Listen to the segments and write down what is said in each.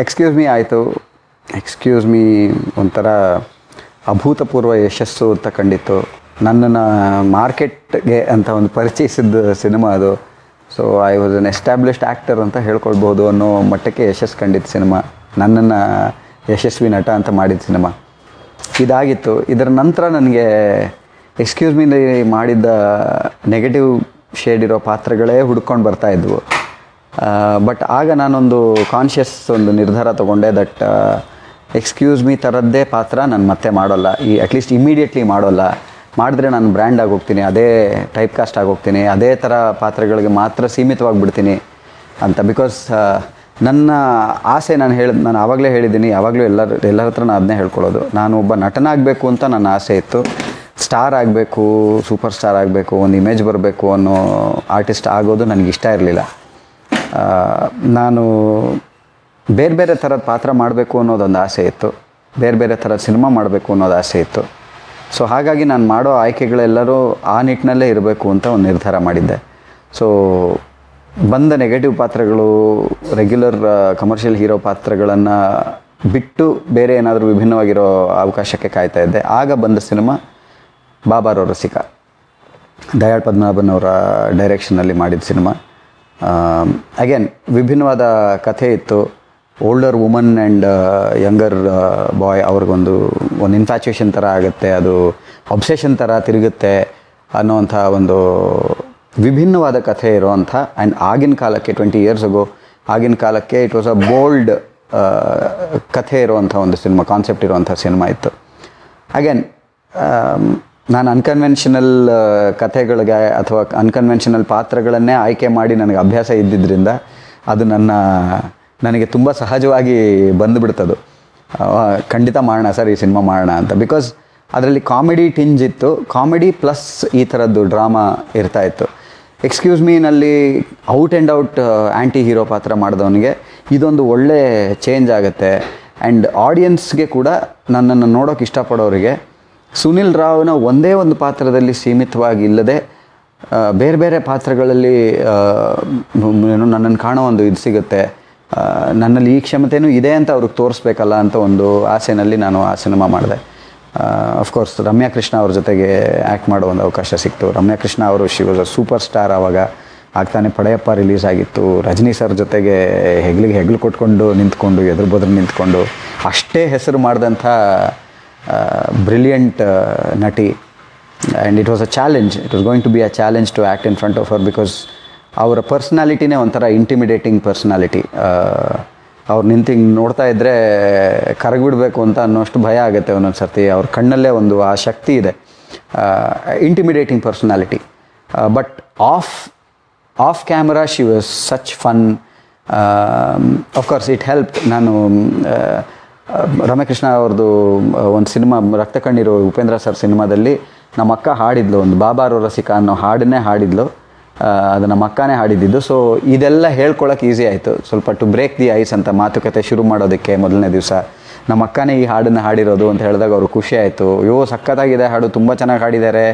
Excuse me ಆಯಿತು. Excuse me ಒಂಥರ ಅಭೂತಪೂರ್ವ ಯಶಸ್ಸು ಅಂತ ಕಂಡಿತ್ತು. ನನ್ನನ್ನು ಮಾರ್ಕೆಟ್ಗೆ ಅಂತ ಒಂದು ಪರಿಚಯಿಸಿದ ಸಿನಿಮಾ ಅದು. So I was an established actor ಅಂತ ಹೇಳ್ಕೊಳ್ಬೋದು ಅನ್ನೋ ಮಟ್ಟಕ್ಕೆ ಯಶಸ್ಸು ಕಂಡಿದ್ದ ಸಿನಿಮಾ. ನನ್ನನ್ನು ಯಶಸ್ವಿ ನಟ ಅಂತ ಮಾಡಿದ ಸಿನಿಮಾ. ಇದಾಗಿತ್ತು. ಇದರ ನಂತರ ನನಗೆ ಎಕ್ಸ್ಕ್ಯೂಸ್ ಮೀಲಿ ಮಾಡಿದ್ದ ನೆಗೆಟಿವ್ ಶೇಡ್ ಇರೋ ಪಾತ್ರಗಳೇ ಹುಡ್ಕೊಂಡು ಬರ್ತಾ ಇದ್ವು. ಬಟ್ ಆಗ ನಾನೊಂದು ಕಾನ್ಷಿಯಸ್ ಒಂದು ನಿರ್ಧಾರ ತೊಗೊಂಡೆ ದಟ್ ಎಕ್ಸ್ಕ್ಯೂಸ್ ಮೀ ಥರದ್ದೇ ಪಾತ್ರ ನಾನು ಮತ್ತೆ ಮಾಡೋಲ್ಲ. ಈ ಅಟ್ಲೀಸ್ಟ್ ಇಮಿಡಿಯೇಟ್ಲಿ ಮಾಡೋಲ್ಲ. ಮಾಡಿದ್ರೆ ನಾನು ಬ್ರ್ಯಾಂಡ್ ಆಗೋಗ್ತೀನಿ, ಅದೇ ಟೈಪ್ ಕಾಸ್ಟ್ ಆಗೋಗ್ತೀನಿ, ಅದೇ ಥರ ಪಾತ್ರಗಳಿಗೆ ಮಾತ್ರ ಸೀಮಿತವಾಗಿ ಬಿಡ್ತೀನಿ ಅಂತ ಬಿಕಾಸ್ ನನ್ನ ಆಸೆ ನಾನು ಹೇಳಿ, ನಾನು ಆವಾಗಲೇ ಹೇಳಿದ್ದೀನಿ, ಯಾವಾಗಲೂ ಎಲ್ಲರ ಎಲ್ಲರ ಹತ್ರ ನಾನು ಅದನ್ನೇ ಹೇಳ್ಕೊಳ್ಳೋದು. ನಾನು ಒಬ್ಬ ನಟನಾಗಬೇಕು ಅಂತ ನನ್ನ ಆಸೆ ಇತ್ತು. ಸ್ಟಾರ್ ಆಗಬೇಕು ಸೂಪರ್ ಸ್ಟಾರ್ ಆಗಬೇಕು, ಒಂದು ಇಮೇಜ್ ಬರಬೇಕು ಅನ್ನೋ ಆರ್ಟಿಸ್ಟ್ ಆಗೋದು ನನಗೆ ಇಷ್ಟ ಇರಲಿಲ್ಲ. ನಾನು ಬೇರೆ ಬೇರೆ ಥರದ ಪಾತ್ರ ಮಾಡಬೇಕು ಅನ್ನೋದೊಂದು ಆಸೆ ಇತ್ತು. ಬೇರೆ ಬೇರೆ ಥರದ ಸಿನಿಮಾ ಮಾಡಬೇಕು ಅನ್ನೋದು ಆಸೆ ಇತ್ತು. ಸೊ ಹಾಗಾಗಿ ನಾನು ಮಾಡೋ ಆಯ್ಕೆಗಳೆಲ್ಲರೂ ಆ ನಿಟ್ಟಿನಲ್ಲೇ ಇರಬೇಕು ಅಂತ ಒಂದು ನಿರ್ಧಾರ ಮಾಡಿದ್ದೆ. ಸೊ ಬಂದ ನೆಗೆಟಿವ್ ಪಾತ್ರಗಳು ರೆಗ್ಯುಲರ್ ಕಮರ್ಷಿಯಲ್ ಹೀರೋ ಪಾತ್ರಗಳನ್ನು ಬಿಟ್ಟು ಬೇರೆ ಏನಾದರೂ ವಿಭಿನ್ನವಾಗಿರೋ ಅವಕಾಶಕ್ಕೆ ಕಾಯ್ತಾ ಇದ್ದೆ. ಆಗ ಬಂದ ಸಿನಿಮಾ ಬಾಬಾರೋ ರಸಿಕ ದಯಾಳ್ ಪದ್ಮನಾಭನ್ ಅವರ ಮಾಡಿದ ಸಿನಿಮಾ. ಅಗೇನ್ ವಿಭಿನ್ನವಾದ ಕಥೆ ಇತ್ತು. Older woman and younger boy ಅವ್ರಿಗೊಂದು ಒಂದು ಇನ್ಫ್ಯಾಚುಯೇಷನ್ ಥರ ಆಗುತ್ತೆ, ಅದು ಅಬ್ಸೆಷನ್ ಥರ ತಿರುಗುತ್ತೆ ಅನ್ನೋವಂಥ ಒಂದು ವಿಭಿನ್ನವಾದ ಕಥೆ ಇರೋವಂಥ ಆ್ಯಂಡ್ ಆಗಿನ ಕಾಲಕ್ಕೆ ಟ್ವೆಂಟಿ ಇಯರ್ಸ್ ಅಗೋ ಆಗಿನ ಕಾಲಕ್ಕೆ ಇಟ್ ವಾಸ್ ಅ ಬೋಲ್ಡ್ ಕಥೆ ಇರುವಂಥ ಒಂದು ಸಿನಿಮಾ ಕಾನ್ಸೆಪ್ಟ್ ಇರುವಂಥ ಸಿನಿಮಾ ಇತ್ತು. ಅಗೇನ್ ನಾನು ಅನ್ಕನ್ವೆನ್ಷನಲ್ ಕಥೆಗಳಿಗೆ ಅಥವಾ ಅನ್ಕನ್ವೆನ್ಷನಲ್ ಪಾತ್ರಗಳನ್ನೇ ಆಯ್ಕೆ ಮಾಡಿ ನನಗೆ ಅಭ್ಯಾಸ ಇದ್ದಿದ್ದರಿಂದ ಅದು ನನ್ನ, ನನಗೆ ತುಂಬ ಸಹಜವಾಗಿ ಬಂದುಬಿಡ್ತದು. ಖಂಡಿತ ಮಾಡೋಣ ಸರ್, ಈ ಸಿನಿಮಾ ಮಾಡೋಣ ಅಂತ. ಬಿಕಾಸ್ ಅದರಲ್ಲಿ ಕಾಮಿಡಿ ಟಿಂಜ್ ಇತ್ತು. ಕಾಮಿಡಿ ಪ್ಲಸ್ ಈ ಥರದ್ದು ಡ್ರಾಮಾ ಇರ್ತಾ ಇತ್ತು. ಎಕ್ಸ್ಕ್ಯೂಸ್ ಮೀನಲ್ಲಿ out and out anti hero ಪಾತ್ರ ಮಾಡಿದವನಿಗೆ ಇದೊಂದು ಒಳ್ಳೆ ಚೇಂಜ್ ಆಗುತ್ತೆ. ಆ್ಯಂಡ್ ಆಡಿಯನ್ಸ್ಗೆ ಕೂಡ ನನ್ನನ್ನು ನೋಡೋಕೆ ಇಷ್ಟಪಡೋರಿಗೆ ಸುನಿಲ್ ರಾವ್ನ ಒಂದೇ ಒಂದು ಪಾತ್ರದಲ್ಲಿ ಸೀಮಿತವಾಗಿ ಇಲ್ಲದೆ ಬೇರೆ ಬೇರೆ ಪಾತ್ರಗಳಲ್ಲಿ ಏನು ನನ್ನನ್ನು ಕಾಣೋ ಒಂದು ಇದು ಸಿಗುತ್ತೆ. ನನ್ನಲ್ಲಿ ಈ ಕ್ಷಮತೆಯೂ ಇದೆ ಅಂತ ಅವ್ರಿಗೆ ತೋರಿಸ್ಬೇಕಲ್ಲ ಅಂತ ಒಂದು ಆಸೆನಲ್ಲಿ ನಾನು ಆ ಸಿನಿಮಾ ಮಾಡಿದೆ. ಅಫ್ಕೋರ್ಸ್ ರಮ್ಯಾ ಕೃಷ್ಣ ಅವ್ರ ಜೊತೆಗೆ ಆ್ಯಕ್ಟ್ ಮಾಡೋ ಒಂದು ಅವಕಾಶ ಸಿಕ್ತು. ರಮ್ಯಾ ಕೃಷ್ಣ ಅವರು she was a super star ಆವಾಗ ಆಗ್ತಾನೆ ಪಡೆಯಪ್ಪ ರಿಲೀಸ್ ಆಗಿತ್ತು. ರಜನಿ ಸರ್ ಜೊತೆಗೆ ಹೆಗ್ಲಿಗೆ ಹೆಗ್ಲು ಕೊಟ್ಕೊಂಡು ನಿಂತ್ಕೊಂಡು, ಎದುರು ಬದ್ರು ನಿಂತ್ಕೊಂಡು ಅಷ್ಟೇ ಹೆಸರು ಮಾಡಿದಂಥ ಬ್ರಿಲಿಯಂಟ್ ನಟಿ and it was a challenge it was going to be a challenge to act in front of hour because ಅವರ ಪರ್ಸ್ನಾಲಿಟಿನೇ ಒಂಥರ ಇಂಟಿಮಿಡೇಟಿಂಗ್ ಪರ್ಸ್ನಾಲಿಟಿ ಅವ್ರು ನಿಂತು ಹಿಂಗೆ ನೋಡ್ತಾ ಇದ್ದರೆ ಕರಗಿಬಿಡ್ಬೇಕು ಅಂತ ಅನ್ನೋಷ್ಟು ಭಯ ಆಗುತ್ತೆ ಒಂದೊಂದು ಸರ್ತಿ. ಅವ್ರ ಕಣ್ಣಲ್ಲೇ ಒಂದು ಆ ಶಕ್ತಿ ಇದೆ. Intimidating personality but off off camera she was such fun of course it help ನಾನು ಆ, ರಮ್ಯಕೃಷ್ಣ ಅವ್ರದ್ದು ಒಂದು ಸಿನಿಮಾ, ರಕ್ತ ಕಣ್ಣೀರು ಉಪೇಂದ್ರ ಸರ್ ಸಿನಿಮಾದಲ್ಲಿ ನಮ್ಮ ಅಕ್ಕ ಹಾಡಿದ್ಲು, ಒಂದು ಬಾಬಾರೋ ರಸಿಕ ಅನ್ನೋ ಹಾಡನ್ನೇ ಹಾಡಿದ್ಲು. ಅದು ನಮ್ಮ ಅಕ್ಕನೇ ಹಾಡಿದ್ದಿದ್ದು. ಸೊ ಇದೆಲ್ಲ ಹೇಳ್ಕೊಳಕ್ಕೆ ಈಸಿ ಆಯಿತು. ಸ್ವಲ್ಪ ಟು ಬ್ರೇಕ್ ದಿ ಐಸ್ ಅಂತ ಮಾತುಕತೆ ಶುರು ಮಾಡೋದಕ್ಕೆ ಮೊದಲನೇ ದಿವಸ. ನಮ್ಮ ಅಕ್ಕನೇ ಈ ಹಾಡನ್ನು ಹಾಡಿರೋದು ಅಂತ ಹೇಳಿದಾಗ ಅವರು ಖುಷಿ ಆಯಿತು. ಅಯ್ಯೋ ಸಕ್ಕತ್ತಾಗಿದೆ ಹಾಡು, ತುಂಬ ಚೆನ್ನಾಗಿ ಹಾಡಿದ್ದಾರೆ.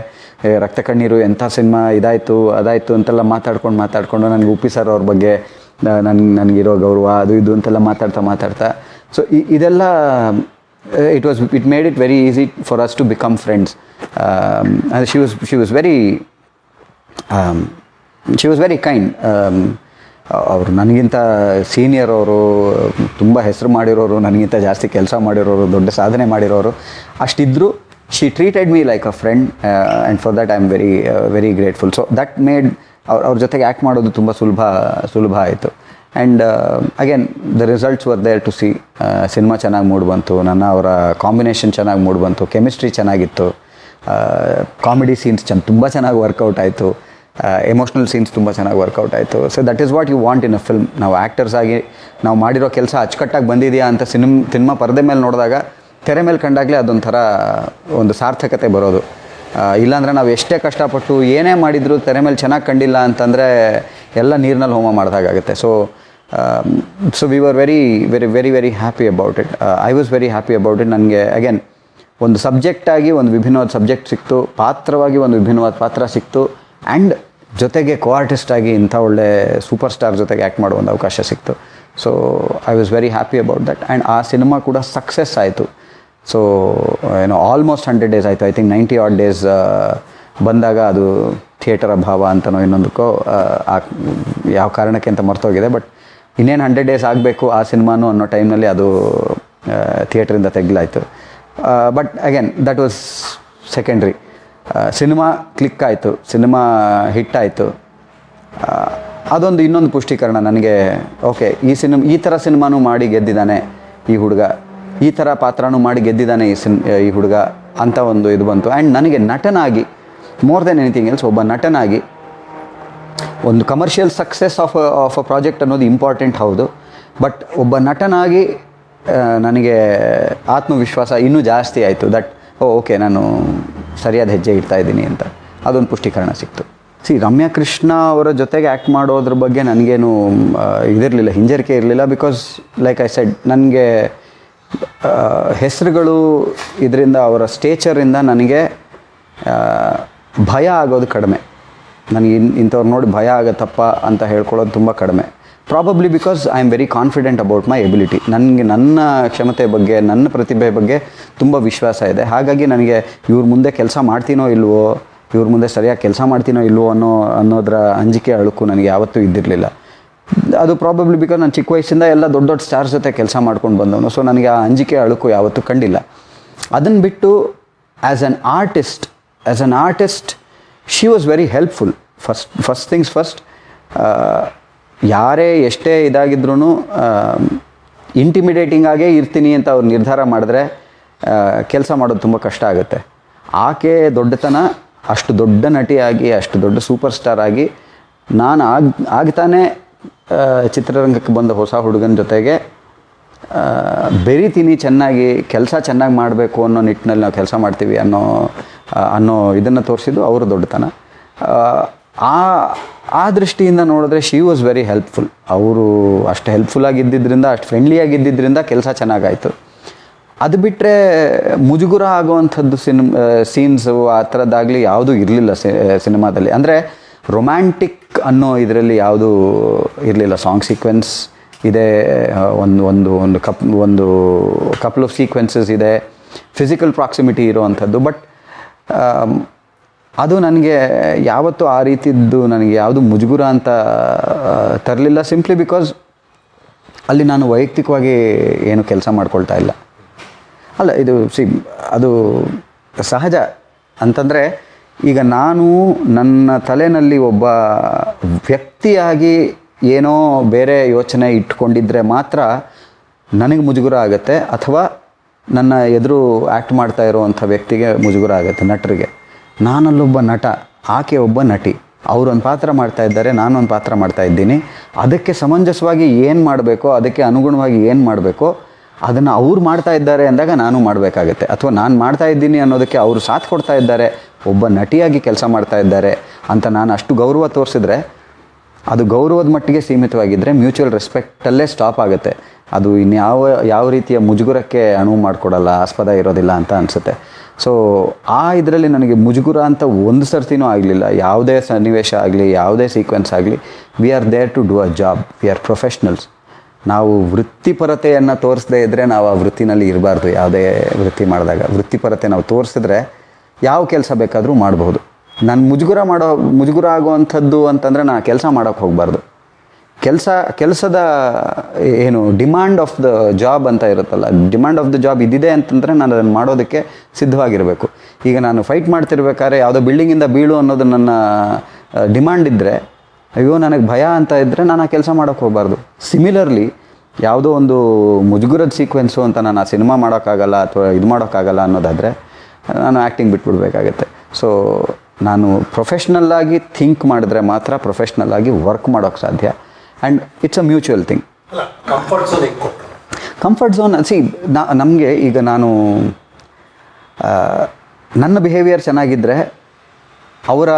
ರಕ್ತ ಕಣ್ಣೀರು, ಎಂಥ ಸಿನಿಮಾ, ಇದಾಯಿತು, ಅದಾಯಿತು ಅಂತೆಲ್ಲ ಮಾತಾಡ್ಕೊಂಡು ಮಾತಾಡ್ಕೊಂಡು, ನನಗೆ ಉಪ್ಪಿ ಸರ್ ಅವ್ರ ಬಗ್ಗೆ ನನ್ನ ನನಗಿರೋ ಗೌರವ, ಅದು ಇದು ಅಂತೆಲ್ಲ ಮಾತಾಡ್ತಾ ಮಾತಾಡ್ತಾ ಸೊ ಇದೆಲ್ಲ it was it made it very easy for us to become friends she was she was very she was very kind ಅವರು ನನಗಿಂತ ಸೀನಿಯರ್ ಅವರು, ತುಂಬ ಹೆಸರು ಮಾಡಿರೋರು, ನನಗಿಂತ ಜಾಸ್ತಿ ಕೆಲಸ ಮಾಡಿರೋರು, ದೊಡ್ಡ ಸಾಧನೆ ಮಾಡಿರೋರು ಅಷ್ಟಿದ್ದರೂ she treated me like a friend and for that I am very very grateful so that made ಅವ್ರ ಅವ್ರ ಜೊತೆಗೆ ಆ್ಯಕ್ಟ್ ಮಾಡೋದು ತುಂಬ ಸುಲಭ ಸುಲಭ ಆಯಿತು. And again the results were there to see cinema ಚೆನ್ನಾಗಿ ಮೂಡ್ ಬಂತು, ನನ್ನ ಅವರ ಕಾಂಬಿನೇಷನ್ ಚೆನ್ನಾಗಿ ಮೂಡ್ ಬಂತು ಕೆಮಿಸ್ಟ್ರಿ ಚೆನ್ನಾಗಿತ್ತು ಕಾಮಿಡಿ ಸೀನ್ಸ್ ಚೆನ್ನ ತುಂಬ ಚೆನ್ನಾಗಿ ವರ್ಕೌಟ್ ಆಯಿತು ಎಮೋಷ್ನಲ್ ಸೀನ್ಸ್ ತುಂಬ ಚೆನ್ನಾಗಿ ವರ್ಕೌಟ್ ಆಯಿತು. So that is what you want in a film ನಾವು ಆ್ಯಕ್ಟರ್ಸ್ ಆಗಿ, ನಾವು ಮಾಡಿರೋ ಕೆಲಸ ಅಚ್ಚುಕಟ್ಟಾಗಿ ಬಂದಿದೆಯಾ ಅಂತ ಸಿನಿಮ್, ಸಿನಿಮಾ ಪರದೆ ಮೇಲೆ ನೋಡಿದಾಗ, ತೆರೆ ಮೇಲೆ ಕಂಡಾಗಲೇ ಅದೊಂಥರ ಒಂದು ಸಾರ್ಥಕತೆ ಬರೋದು. ಇಲ್ಲಾಂದರೆ ನಾವು ಎಷ್ಟೇ ಕಷ್ಟಪಟ್ಟು ಏನೇ ಮಾಡಿದರೂ ತೆರೆ ಮೇಲೆ ಚೆನ್ನಾಗಿ ಕಂಡಿಲ್ಲ ಅಂತಂದರೆ ಎಲ್ಲ ನೀರಿನಲ್ಲಿ ಹೋಮ ಮಾಡಿದಾಗುತ್ತೆ so so we were very very very very happy about it I was very happy about it ನನಗೆ ಅಗೇನ್ ಒಂದು ಸಬ್ಜೆಕ್ಟಾಗಿ ಒಂದು ವಿಭಿನ್ನವಾದ ಸಬ್ಜೆಕ್ಟ್ ಸಿಕ್ತು, ಪಾತ್ರವಾಗಿ ಒಂದು ವಿಭಿನ್ನವಾದ ಪಾತ್ರ ಸಿಕ್ತು ಆ್ಯಂಡ್ ಜೊತೆಗೆ ಕೋ ಆರ್ಟಿಸ್ಟ್ ಆಗಿ ಇಂಥ ಒಳ್ಳೆ ಸೂಪರ್ ಸ್ಟಾರ್ ಜೊತೆಗೆ ಆ್ಯಕ್ಟ್ ಮಾಡುವ ಒಂದು ಅವಕಾಶ ಸಿಕ್ತು. So I was very happy about that and ಆ ಸಿನಿಮಾ ಕೂಡ ಸಕ್ಸಸ್ ಆಯಿತು. ಸೊ ಏನೋ ಆಲ್ಮೋಸ್ಟ್ ಹಂಡ್ರೆಡ್ ಡೇಸ್ ಆಯಿತು. I think ninety eight days ಬಂದಾಗ ಅದು ಥಿಯೇಟರ್ ಅಭಾವ ಅಂತನೋ ಇನ್ನೊಂದಕ್ಕೋ ಯಾವ ಕಾರಣಕ್ಕೆ ಅಂತ ಮರ್ತೋಗಿದೆ. ಬಟ್ ಇನ್ನೇನು ಹಂಡ್ರೆಡ್ ಡೇಸ್ ಆಗಬೇಕು ಆ ಸಿನಿಮಾನು ಅನ್ನೋ ಟೈಮ್ನಲ್ಲಿ ಅದು ಥಿಯೇಟ್ರಿಂದ ತೆಗ್ಲಾಯಿತು but again that was secondary cinema click ಆಯಿತು. ಸಿನಿಮಾ ಹಿಟ್ ಆಯಿತು. ಅದೊಂದು ಇನ್ನೊಂದು ಪುಷ್ಟೀಕರಣ ನನಗೆ ಓಕೆ ಈ ಸಿನಿಮಾ, ಈ ಥರ ಸಿನಿಮಾನು ಮಾಡಿ ಗೆದ್ದಿದ್ದಾನೆ ಈ ಹುಡುಗ. ಈ ಥರ ಪಾತ್ರನೂ ಮಾಡಿ ಗೆದ್ದಿದ್ದಾನೆ ಈ ಸಿನ್, ಈ ಹುಡುಗ ಅಂತ ಒಂದು ಇದು ಬಂತು. ಆ್ಯಂಡ್ ನನಗೆ ನಟನಾಗಿ ಮೋರ್ ದೆನ್ ಎನಿಥಿಂಗ್ ಎಲ್ಸ್ ಒಬ್ಬ ನಟನಾಗಿ ಒಂದು commercial success of of a project ಅನ್ನೋದು ಇಂಪಾರ್ಟೆಂಟ್ ಹೌದು. ಬಟ್ ಒಬ್ಬ ನಟನಾಗಿ ನನಗೆ ಆತ್ಮವಿಶ್ವಾಸ ಇನ್ನೂ ಜಾಸ್ತಿ ಆಯಿತು. ದಟ್ ಓ ಓಕೆ ನಾನು ಸರಿಯಾದ ಹೆಜ್ಜೆ ಇಡ್ತಾ ಇದ್ದೀನಿ ಅಂತ. ಅದೊಂದು ಪುಷ್ಟೀಕರಣ ಸಿಕ್ತು. ಸಿ ರಮ್ಯಾ ಕೃಷ್ಣ ಅವರ ಜೊತೆಗೆ ಆ್ಯಕ್ಟ್ ಮಾಡೋದ್ರ ಬಗ್ಗೆ ನನಗೇನು ಇದಿರಲಿಲ್ಲ, ಹಿಂಜರಿಕೆ ಇರಲಿಲ್ಲ ಬಿಕಾಸ್ ಲೈಕ್ ಐ ಸೆಡ್ ನನಗೆ ಹೆಸರುಗಳು ಇದರಿಂದ, ಅವರ ಸ್ಟೇಚರಿಂದ ನನಗೆ ಭಯ ಆಗೋದು ಕಡಿಮೆ. ನನಗೆ ಇನ್, ಇಂಥವ್ರು ನೋಡಿ ಭಯ ಆಗತ್ತಪ್ಪ ಅಂತ ಹೇಳ್ಕೊಳ್ಳೋದು ತುಂಬ ಕಡಿಮೆ. Probably because I am very confident about my ability ನನಗೆ, ನನ್ನ ಕ್ಷಮತೆ ಬಗ್ಗೆ, ನನ್ನ ಪ್ರತಿಭೆ ಬಗ್ಗೆ ತುಂಬ ವಿಶ್ವಾಸ ಇದೆ. ಹಾಗಾಗಿ ನನಗೆ ಇವ್ರ ಮುಂದೆ ಕೆಲಸ ಮಾಡ್ತೀನೋ ಇಲ್ವೋ, ಇವ್ರ ಮುಂದೆ ಸರಿಯಾಗಿ ಕೆಲಸ ಮಾಡ್ತೀನೋ ಇಲ್ವೋ ಅನ್ನೋ, ಅನ್ನೋದರ ಅಂಜಿಕೆ ಅಳುಕು ನನಗೆ ಯಾವತ್ತೂ ಇದ್ದಿರಲಿಲ್ಲ. ಅದು ಪ್ರಾಬಬ್ಲಿ ಬಿಕಾಸ್ ನಾನು ಚಿಕ್ಕ ವಯಸ್ಸಿಂದ ಎಲ್ಲ ದೊಡ್ಡ ದೊಡ್ಡ ಸ್ಟಾರ್ ಜೊತೆ ಕೆಲಸ ಮಾಡ್ಕೊಂಡು ಬಂದವನು. ಸೊ ನನಗೆ ಆ ಅಂಜಿಕೆ ಅಳುಕು ಯಾವತ್ತೂ ಕಂಡಿಲ್ಲ. ಅದನ್ನು ಬಿಟ್ಟು as an artist as an artist she was very helpful first first things first ಯಾರೇ ಎಷ್ಟೇ ಇದಾಗಿದ್ರೂ ಇಂಟಿಮಿಡೇಟಿಂಗ್ ಆಗೇ ಇರ್ತೀನಿ ಅಂತ ಅವ್ರು ನಿರ್ಧಾರ ಮಾಡಿದ್ರೆ ಕೆಲಸ ಮಾಡೋದು ತುಂಬ ಕಷ್ಟ ಆಗುತ್ತೆ. ಆಕೆ ದೊಡ್ಡತನ, ಅಷ್ಟು ದೊಡ್ಡ ನಟಿಯಾಗಿ, ಅಷ್ಟು ದೊಡ್ಡ ಸೂಪರ್ ಸ್ಟಾರ್ ಆಗಿ, ನಾನು ಆಗ, ಆಗ್ತಾನೆ ಚಿತ್ರರಂಗಕ್ಕೆ ಬಂದ ಹೊಸ ಹುಡುಗನ ಜೊತೆಗೆ ಬೆರಿತೀನಿ ಚೆನ್ನಾಗಿ ಕೆಲಸ ಚೆನ್ನಾಗಿ ಮಾಡಬೇಕು ಅನ್ನೋ ನಿಟ್ಟಿನಲ್ಲಿ ನಾವು ಕೆಲಸ ಮಾಡ್ತೀವಿ ಅನ್ನೋ ಅನ್ನೋ ಇದನ್ನು ತೋರಿಸಿದ್ದು ಅವರು ದೊಡ್ಡತನ. ಆ, ಆ ದೃಷ್ಟಿಯಿಂದ ನೋಡಿದ್ರೆ ಶಿ ವಾಸ್ ವೆರಿ ಹೆಲ್ಪ್ಫುಲ್ ಅವರು ಅಷ್ಟು ಹೆಲ್ಪ್ಫುಲ್ ಆಗಿದ್ದಿದ್ದರಿಂದ ಅಷ್ಟು ಫ್ರೆಂಡ್ಲಿ ಆಗಿದ್ದಿದ್ದರಿಂದ ಕೆಲಸ ಚೆನ್ನಾಗಾಯಿತು. ಅದು ಬಿಟ್ಟರೆ ಮುಜುಗುರ ಆಗುವಂಥದ್ದು ಸಿನಿಮ್ ಸೀನ್ಸು ಆ ಥರದ್ದಾಗಲಿ ಯಾವುದೂ ಇರಲಿಲ್ಲ ಸಿನಿಮಾದಲ್ಲಿ. ಅಂದರೆ ರೊಮ್ಯಾಂಟಿಕ್ ಅನ್ನೋ ಇದರಲ್ಲಿ ಯಾವುದು ಇರಲಿಲ್ಲ. ಸಾಂಗ್ ಸೀಕ್ವೆನ್ಸ್ ಇದೆ ಒಂದು ಒಂದು ಒಂದು ಕಪ್, ಒಂದು ಕಪಲ್ ಆಫ್ ಸೀಕ್ವೆನ್ಸಸ್ ಇದೆ. ಫಿಸಿಕಲ್ ಪ್ರಾಕ್ಸಿಮಿಟಿ ಇರುವಂಥದ್ದು. ಬಟ್ ಅದು ನನಗೆ ಯಾವತ್ತೂ ಆ ರೀತಿದ್ದು ನನಗೆ ಯಾವುದು ಮುಜುಗುರ ಅಂತ ತರಲಿಲ್ಲ. ಸಿಂಪ್ಲಿ ಬಿಕಾಸ್ ಅಲ್ಲಿ ನಾನು ವೈಯಕ್ತಿಕವಾಗಿ ಏನು ಕೆಲಸ ಮಾಡ್ಕೊಳ್ತಾ ಇಲ್ಲ. ಅಲ್ಲ, ಇದು ಸಿ ಅದು ಸಹಜ ಅಂತಂದರೆ ಈಗ ನಾನು ನನ್ನ ತಲೆನಲ್ಲಿ ಒಬ್ಬ ವ್ಯಕ್ತಿಯಾಗಿ ಏನೋ ಬೇರೆ ಯೋಚನೆ ಇಟ್ಕೊಂಡಿದ್ರೆ ಮಾತ್ರ ನನಗೆ ಮುಜುಗುರ ಆಗುತ್ತೆ ಅಥವಾ ನನ್ನ ಎದುರು ಆ್ಯಕ್ಟ್ ಮಾಡ್ತಾ ಇರುವಂಥ ವ್ಯಕ್ತಿಗೆ ಮುಜುಗುರ ಆಗುತ್ತೆ, ನಟರಿಗೆ. ನಾನಲ್ಲೊಬ್ಬ ನಟ, ಆಕೆ ಒಬ್ಬ ನಟಿ. ಅವರೊಂದು ಪಾತ್ರ ಮಾಡ್ತಾ ಇದ್ದಾರೆ, ನಾನೊಂದು ಪಾತ್ರ ಮಾಡ್ತಾ ಇದ್ದೀನಿ. ಅದಕ್ಕೆ ಸಮಂಜಸವಾಗಿ ಏನು ಮಾಡಬೇಕೋ, ಅದಕ್ಕೆ ಅನುಗುಣವಾಗಿ ಏನು ಮಾಡಬೇಕೋ ಅದನ್ನು ಅವ್ರು ಮಾಡ್ತಾ ಇದ್ದಾರೆ ಅಂದಾಗ ನಾನು ಮಾಡಬೇಕಾಗತ್ತೆ. ಅಥವಾ ನಾನು ಮಾಡ್ತಾ ಇದ್ದೀನಿ ಅನ್ನೋದಕ್ಕೆ ಅವರು ಸಾಥ್ ಕೊಡ್ತಾ ಇದ್ದಾರೆ, ಒಬ್ಬ ನಟಿಯಾಗಿ ಕೆಲಸ ಮಾಡ್ತಾ ಇದ್ದಾರೆ ಅಂತ ನಾನು ಅಷ್ಟು ಗೌರವ ತೋರಿಸಿದ್ರೆ ಅದು ಗೌರವದ ಮಟ್ಟಿಗೆ ಸೀಮಿತವಾಗಿದ್ದರೆ ಮ್ಯೂಚುವಲ್ ರೆಸ್ಪೆಕ್ಟಲ್ಲೇ ಸ್ಟಾಪ್ ಆಗುತ್ತೆ. ಅದು ಇನ್ಯಾವ, ಯಾವ ರೀತಿಯ ಮುಜುಗುರಕ್ಕೆ ಅನುವು ಮಾಡಿಕೊಡಲ್ಲ, ಆಸ್ಪದ ಇರೋದಿಲ್ಲ ಅಂತ ಅನಿಸುತ್ತೆ. ಸೊ ಆ ಇದರಲ್ಲಿ ನನಗೆ ಮುಜುಗುರ ಅಂತ ಒಂದು ಸರ್ತಿನೂ ಆಗಲಿಲ್ಲ. ಯಾವುದೇ ಸನ್ನಿವೇಶ ಆಗಲಿ, ಯಾವುದೇ ಸೀಕ್ವೆನ್ಸ್ ಆಗಲಿ we are there to do a job we are professionals ನಾವು ವೃತ್ತಿಪರತೆಯನ್ನು ತೋರಿಸದೇ ಇದ್ದರೆ ನಾವು ಆ ವೃತ್ತಿನಲ್ಲಿ ಇರಬಾರ್ದು, ಯಾವುದೇ ವೃತ್ತಿ ಮಾಡಿದಾಗ. ವೃತ್ತಿಪರತೆ ನಾವು ತೋರಿಸಿದ್ರೆ ಯಾವ ಕೆಲಸ ಬೇಕಾದರೂ ಮಾಡಬಹುದು. ನಾನು ಮುಜುಗುರ ಮಾಡೋ, ಮುಜುಗುರ ಆಗುವಂಥದ್ದು ಅಂತಂದರೆ ನಾನು ಕೆಲಸ ಮಾಡೋಕ್ಕೆ ಹೋಗಬಾರ್ದು. ಕೆಲಸ, ಕೆಲಸದ ಏನು ಡಿಮ್ಯಾಂಡ್ ಆಫ್ ದ ಜಾಬ್ ಅಂತ ಇರುತ್ತಲ್ಲ ಡಿಮ್ಯಾಂಡ್ ಆಫ್ ದ ಜಾಬ್ ಇದಿದೆ ಅಂತಂದರೆ ನಾನು ಅದನ್ನು ಮಾಡೋದಕ್ಕೆ ಸಿದ್ಧವಾಗಿರಬೇಕು. ಈಗ ನಾನು ಫೈಟ್ ಮಾಡ್ತಿರ್ಬೇಕಾದ್ರೆ ಯಾವುದೋ ಬಿಲ್ಡಿಂಗಿಂದ ಬೀಳು ಅನ್ನೋದು ನನ್ನ ಡಿಮ್ಯಾಂಡ್ ಇದ್ದರೆ ಅಯ್ಯೋ ನನಗೆ ಭಯ ಅಂತ ಇದ್ದರೆ ನಾನು ಆ ಕೆಲಸ ಮಾಡೋಕ್ಕೆ ಹೋಗಬಾರ್ದು. ಸಿಮಿಲರ್ಲಿ ಯಾವುದೋ ಒಂದು ಮುಜುಗುರದ ಸೀಕ್ವೆನ್ಸು ಅಂತ ನಾನು ಆ ಸಿನಿಮಾ ಮಾಡೋಕ್ಕಾಗಲ್ಲ ಅಥವಾ ಇದು ಮಾಡೋಕ್ಕಾಗಲ್ಲ ಅನ್ನೋದಾದರೆ ನಾನು ಆ್ಯಕ್ಟಿಂಗ್ ಬಿಟ್ಬಿಡ್ಬೇಕಾಗತ್ತೆ. ಸೊ ನಾನು ಪ್ರೊಫೆಷ್ನಲ್ಲಾಗಿ ಥಿಂಕ್ ಮಾಡಿದ್ರೆ ಮಾತ್ರ ಪ್ರೊಫೆಷ್ನಲ್ಲಾಗಿ ವರ್ಕ್ ಮಾಡೋಕ್ಕೆ ಸಾಧ್ಯ. And it's a mutual thing comfort zone ಹೆಂಗೆ ಕಂಫರ್ಟ್ ಝೋನ್ ಸಿ ನಾ ನಮಗೆ ಈಗ ನಾನು ನನ್ನ ಬಿಹೇವಿಯರ್ ಚೆನ್ನಾಗಿದ್ದರೆ ಅವರ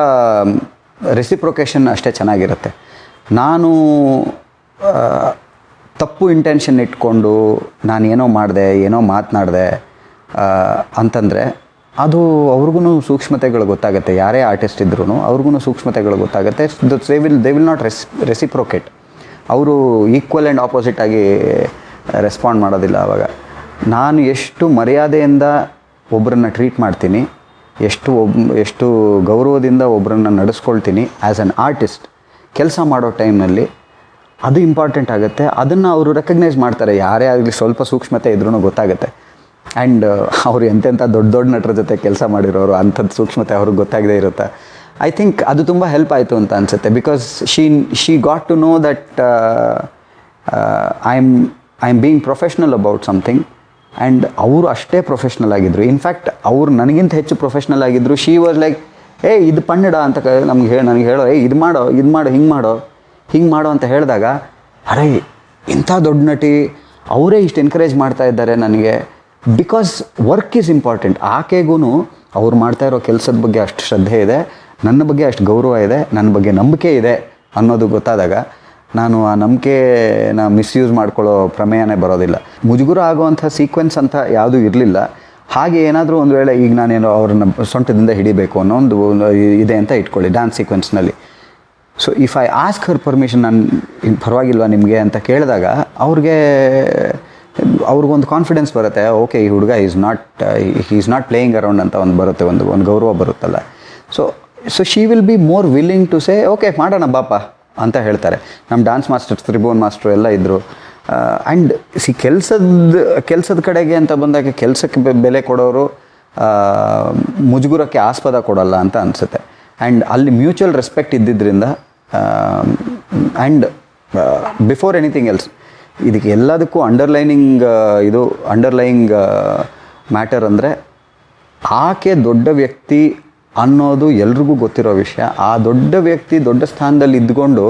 ರೆಸಿಪ್ರೊಕೇಷನ್ ಅಷ್ಟೇ ಚೆನ್ನಾಗಿರುತ್ತೆ. ನಾನು ತಪ್ಪು ಇಂಟೆನ್ಷನ್ ಇಟ್ಕೊಂಡು ನಾನು ಏನೋ ಮಾಡಿದೆ, ಏನೋ ಮಾತನಾಡಿದೆ ಅಂತಂದರೆ ಅದು ಅವ್ರಿಗೂ ಸೂಕ್ಷ್ಮತೆಗಳು ಗೊತ್ತಾಗುತ್ತೆ. ಯಾರೇ ಆರ್ಟಿಸ್ಟ್ ಇದ್ರೂ ಅವ್ರಿಗೂ ಸೂಕ್ಷ್ಮತೆಗಳು ಗೊತ್ತಾಗುತ್ತೆ. They will they will not res reciprocate ಅವರು ಈಕ್ವಲ್ ಆ್ಯಂಡ್ ಆಪೋಸಿಟ್ ಆಗಿ ರೆಸ್ಪಾಂಡ್ ಮಾಡೋದಿಲ್ಲ ಆವಾಗ ನಾನು ಎಷ್ಟು ಮರ್ಯಾದೆಯಿಂದ ಒಬ್ಬರನ್ನ ಟ್ರೀಟ್ ಮಾಡ್ತೀನಿ ಎಷ್ಟು ಒಬ್, ಎಷ್ಟು ಗೌರವದಿಂದ ಒಬ್ಬರನ್ನು ನಡೆಸ್ಕೊಳ್ತೀನಿ ಆ್ಯಸ್ ಅನ್ ಆರ್ಟಿಸ್ಟ್ ಕೆಲಸ ಮಾಡೋ ಟೈಮ್ನಲ್ಲಿ ಅದು ಇಂಪಾರ್ಟೆಂಟ್ ಆಗುತ್ತೆ. ಅದನ್ನು ಅವರು ರೆಕಗ್ನೈಸ್ ಮಾಡ್ತಾರೆ. ಯಾರೇ ಆಗಲಿ ಸ್ವಲ್ಪ ಸೂಕ್ಷ್ಮತೆ ಇದ್ರೂ ಗೊತ್ತಾಗುತ್ತೆ. ಆ್ಯಂಡ್ ಅವರು ಎಂತೆಂಥ ದೊಡ್ಡ ದೊಡ್ಡ ನಟರ ಜೊತೆ ಕೆಲಸ ಮಾಡಿರೋರು ಅಂಥದ್ದು ಸೂಕ್ಷ್ಮತೆ ಅವ್ರಿಗೆ ಗೊತ್ತಾಗದೇ ಇರುತ್ತೆ? ಐ ಥಿಂಕ್ ಅದು ತುಂಬ ಹೆಲ್ಪ್ ಆಯಿತು ಅಂತ ಅನಿಸುತ್ತೆ. Because she she got to know that I am I am being professional about something and ಅವರು ಅಷ್ಟೇ ಪ್ರೊಫೆಷ್ನಲ್ ಆಗಿದ್ದರು ಇನ್ಫ್ಯಾಕ್ಟ್ ಅವ್ರು ನನಗಿಂತ ಹೆಚ್ಚು ಪ್ರೊಫೆಷ್ನಲ್ ಆಗಿದ್ದರು ಶಿ ವಾಸ್ ಲೈಕ್ ಏ ಇದು ಪಣ್ಣಿಡ ಅಂತ ಕ ನಮ್ಗೆ ಹೇಳಿ ನನಗೆ ಹೇಳೋ ಏ ಇದು ಮಾಡೋ ಇದು ಮಾಡೋ, ಹಿಂಗೆ ಮಾಡೋ ಹಿಂಗೆ ಮಾಡೋ ಅಂತ ಹೇಳಿದಾಗ, ಅರೆ, ಇಂಥ ದೊಡ್ಡ ನಟಿ ಅವರೇ ಇಷ್ಟು ಎನ್ಕರೇಜ್ ಮಾಡ್ತಾ ಇದ್ದಾರೆ ನನಗೆ. ಬಿಕಾಸ್ ವರ್ಕ್ ಈಸ್ ಇಂಪಾರ್ಟೆಂಟ್ ಆಕೆಗೂ ಅವ್ರು ಮಾಡ್ತಾ ಇರೋ ಕೆಲಸದ ಬಗ್ಗೆ ಅಷ್ಟು ಶ್ರದ್ಧೆ ಇದೆ. ನನ್ನ ಬಗ್ಗೆ ಅಷ್ಟು ಗೌರವ ಇದೆ. ನನ್ನ ಬಗ್ಗೆ ನಂಬಿಕೆ ಇದೆ ಅನ್ನೋದು ಗೊತ್ತಾದಾಗ ನಾನು ಆ ನಂಬಿಕೆನ ಮಿಸ್ಯೂಸ್ ಮಾಡ್ಕೊಳ್ಳೋ ಪ್ರಮೇಯನೇ ಬರೋದಿಲ್ಲ. ಮುಜುಗುರ ಆಗುವಂಥ ಸೀಕ್ವೆನ್ಸ್ ಅಂತ ಯಾವುದೂ ಇರಲಿಲ್ಲ. ಹಾಗೆ ಏನಾದರೂ ಒಂದು ವೇಳೆ ಈಗ ನಾನೇನೋ ಅವ್ರನ್ನ ಸೊಂಟದಿಂದ ಹಿಡಿಬೇಕು ಅನ್ನೋ ಒಂದು ಇದೆ ಅಂತ ಇಟ್ಕೊಳ್ಳಿ dance ಸೀಕ್ವೆನ್ಸ್ನಲ್ಲಿ so if I ask her permission ನಾನು ಪರವಾಗಿಲ್ವಾ ನಿಮಗೆ ಅಂತ ಕೇಳಿದಾಗ ಅವ್ರಿಗೆ ಅವ್ರಿಗೊಂದು ಕಾನ್ಫಿಡೆನ್ಸ್ ಬರುತ್ತೆ ಓಕೆ ಈ ಹುಡುಗ is not is not playing around ಅಂತ ಒಂದು ಬರುತ್ತೆ, ಒಂದು ಒಂದು ಗೌರವ ಬರುತ್ತಲ್ಲ. So so she will be more willing to say okay ಮಾಡೋಣ ಬಾಪ. ಅಂತ ಹೇಳ್ತಾರೆ. ನಮ್ಮ ಡ್ಯಾನ್ಸ್ ಮಾಸ್ಟರ್ ತ್ರಿಭುವನ್ ಮಾಸ್ಟ್ರು ಎಲ್ಲ ಇದ್ದರು ಆ್ಯಂಡ್ ಸಿ ಕೆಲಸದ ಕೆಲಸದ ಕಡೆಗೆ ಅಂತ ಬಂದಾಗ ಕೆಲಸಕ್ಕೆ ಬೆಲೆ ಕೊಡೋರು ಮುಜುಗುರಕ್ಕೆ ಆಸ್ಪದ ಕೊಡಲ್ಲ ಅಂತ ಅನಿಸುತ್ತೆ. ಆ್ಯಂಡ್ ಅಲ್ಲಿ ಮ್ಯೂಚುವಲ್ ರೆಸ್ಪೆಕ್ಟ್ ಇದ್ದಿದ್ದರಿಂದ ಆ್ಯಂಡ್ ಬಿಫೋರ್ ಎನಿಥಿಂಗ್ ಎಲ್ಸ್ ಇದಕ್ಕೆ ಎಲ್ಲದಕ್ಕೂ ಅಂಡರ್ಲೈನಿಂಗ್ ಇದು ಅಂಡರ್ಲೈನಿಂಗ್ ಮ್ಯಾಟರ್ ಅಂದರೆ, ಆಕೆ ದೊಡ್ಡ ವ್ಯಕ್ತಿ ಅನ್ನೋದು ಎಲ್ರಿಗೂ ಗೊತ್ತಿರೋ ವಿಷಯ. ಆ ದೊಡ್ಡ ವ್ಯಕ್ತಿ ದೊಡ್ಡ ಸ್ಥಾನದಲ್ಲಿ ಇದ್ಕೊಂಡು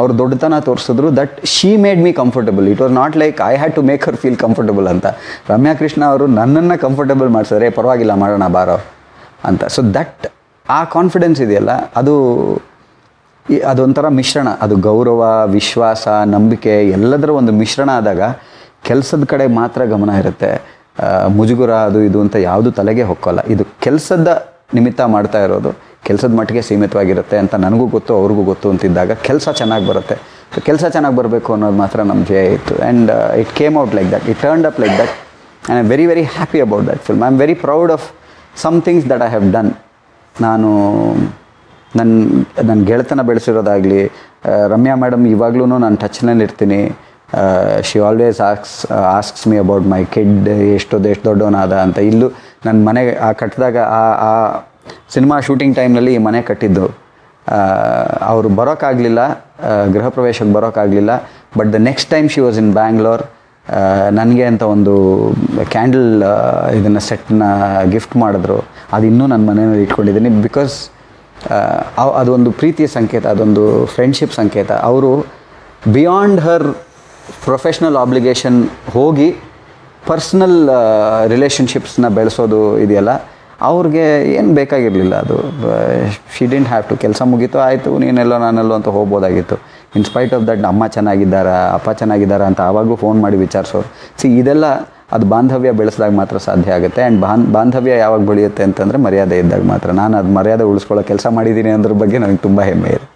ಅವ್ರು ದೊಡ್ಡತನ ತೋರಿಸಿದ್ರು that she made me comfortable it was not like I had to make her feel comfortable ಅಂತ. ರಮ್ಯಾ ಕೃಷ್ಣ ಅವರು ನನ್ನನ್ನು ಕಂಫರ್ಟಬಲ್ ಮಾಡಿಸಿದ್ರೆ. ಪರವಾಗಿಲ್ಲ ಮಾಡೋಣ ಬಾರೋ ಅಂತ. ಸೊ ದಟ್ ಆ ಕಾನ್ಫಿಡೆನ್ಸ್ ಇದೆಯಲ್ಲ, ಅದು ಅದೊಂಥರ ಮಿಶ್ರಣ. ಅದು ಗೌರವ, ವಿಶ್ವಾಸ, ನಂಬಿಕೆ, ಎಲ್ಲದರ ಒಂದು ಮಿಶ್ರಣ ಆದಾಗ ಕೆಲಸದ ಕಡೆ ಮಾತ್ರ ಗಮನ ಇರುತ್ತೆ. ಮುಜುಗುರ ಅದು ಇದು ಅಂತ ಯಾವುದು ತಲೆಗೆ ಹೊಕ್ಕೋಲ್ಲ. ಇದು ಕೆಲಸದ ನಿಮಿತ್ತ ಮಾಡ್ತಾ ಇರೋದು, ಕೆಲಸದ ಮಟ್ಟಿಗೆ ಸೀಮಿತವಾಗಿರುತ್ತೆ ಅಂತ ನನಗೂ ಗೊತ್ತು, ಅವ್ರಿಗೂ ಗೊತ್ತು ಅಂತಿದ್ದಾಗ ಕೆಲಸ ಚೆನ್ನಾಗಿ ಬರುತ್ತೆ. ಸೊ ಕೆಲಸ ಚೆನ್ನಾಗಿ ಬರಬೇಕು ಅನ್ನೋದು ಮಾತ್ರ ನಮ್ಮ ಜಯ ಇತ್ತು. And it came out like that it turned up like that and I very very happy about that film I am very proud of some things that I have done ನಾನು ನನ್ನ ನನ್ನ ಗೆಳೆತನ ಬೆಳೆಸಿರೋದಾಗಲಿ ರಮ್ಯಾ ಮೇಡಮ್ ಇವಾಗ್ಲೂ ನಾನು ಟಚ್ನಲ್ಲಿ ಇರ್ತೀನಿ. She always asks asks me about my kid ಎಷ್ಟು ಎಷ್ಟು ದೊಡ್ಡವನಾದ ಅಂತ. ಇಲ್ಲೂ ನನ್ನ ಮನೆ, ಆ ಕಟ್ಟಿದಾಗ ಆ ಆ ಸಿನಿಮಾ ಶೂಟಿಂಗ್ ಟೈಮ್ನಲ್ಲಿ ಈ ಮನೆ ಕಟ್ಟಿದ್ದು. ಅವರು ಬರೋಕ್ಕಾಗಲಿಲ್ಲ ಗೃಹ ಪ್ರವೇಶಕ್ಕೆ ಬರೋಕ್ಕಾಗಲಿಲ್ಲ but the next time she was in Bangalore ನನಗೆ ಅಂತ ಒಂದು ಕ್ಯಾಂಡಲ್ ಇದನ್ನು ಸೆಟ್ನ ಗಿಫ್ಟ್ ಮಾಡಿದ್ರು. ಅದು ಇನ್ನೂ ನನ್ನ ಮನೆಯಲ್ಲಿ ಇಟ್ಕೊಂಡಿದ್ದೀನಿ ಬಿಕಾಸ್ ಅದೊಂದು ಪ್ರೀತಿಯ ಸಂಕೇತ, ಅದೊಂದು ಫ್ರೆಂಡ್ಶಿಪ್ ಸಂಕೇತ. ಅವರು ಬಿಯಾಂಡ್ ಹರ್ ಪ್ರೊಫೆಷ್ನಲ್ ಆಬ್ಲಿಗೇಷನ್ ಹೋಗಿ ಪರ್ಸ್ನಲ್ ರಿಲೇಷನ್ಶಿಪ್ಸ್ನ ಬೆಳೆಸೋದು ಇದೆಯಲ್ಲ, ಅವ್ರಿಗೆ ಏನು ಬೇಕಾಗಿರಲಿಲ್ಲ ಅದು. ಶಿ ಡಿಂಟ್ ಹ್ಯಾವ್ ಟು ಕೆಲಸ ಮುಗೀತು, ಆಯಿತು, ನೀನೆಲ್ಲೋ ನಾನೆಲ್ಲೋ ಅಂತ ಹೋಗ್ಬೋದಾಗಿತ್ತು. ಇನ್ ಸ್ಪೈಟ್ ಆಫ್ ದಟ್ ಅಮ್ಮ ಚೆನ್ನಾಗಿದ್ದಾರಾ, ಅಪ್ಪ ಚೆನ್ನಾಗಿದ್ದಾರಾ ಅಂತ ಆವಾಗೂ ಫೋನ್ ಮಾಡಿ ವಿಚಾರಿಸೋರು. ಸಿ ಇದೆಲ್ಲ ಅದು ಬಾಂಧವ್ಯ ಬೆಳೆಸಿದಾಗ ಮಾತ್ರ ಸಾಧ್ಯ ಆಗುತ್ತೆ. ಆ್ಯಂಡ್ ಬಾನ್, ಬಾಂಧವ್ಯ ಯಾವಾಗ ಬೆಳೆಯುತ್ತೆ ಅಂತಂದರೆ ಮರ್ಯಾದೆ ಇದ್ದಾಗ ಮಾತ್ರ. ನಾನು ಅದು ಮರ್ಯಾದೆ ಉಳಿಸ್ಕೊಳ್ಳೋ ಕೆಲಸ ಮಾಡಿದ್ದೀನಿ ಅಂದ್ರ ಬಗ್ಗೆ ನನಗೆ ತುಂಬ ಹೆಮ್ಮೆ ಇದೆ.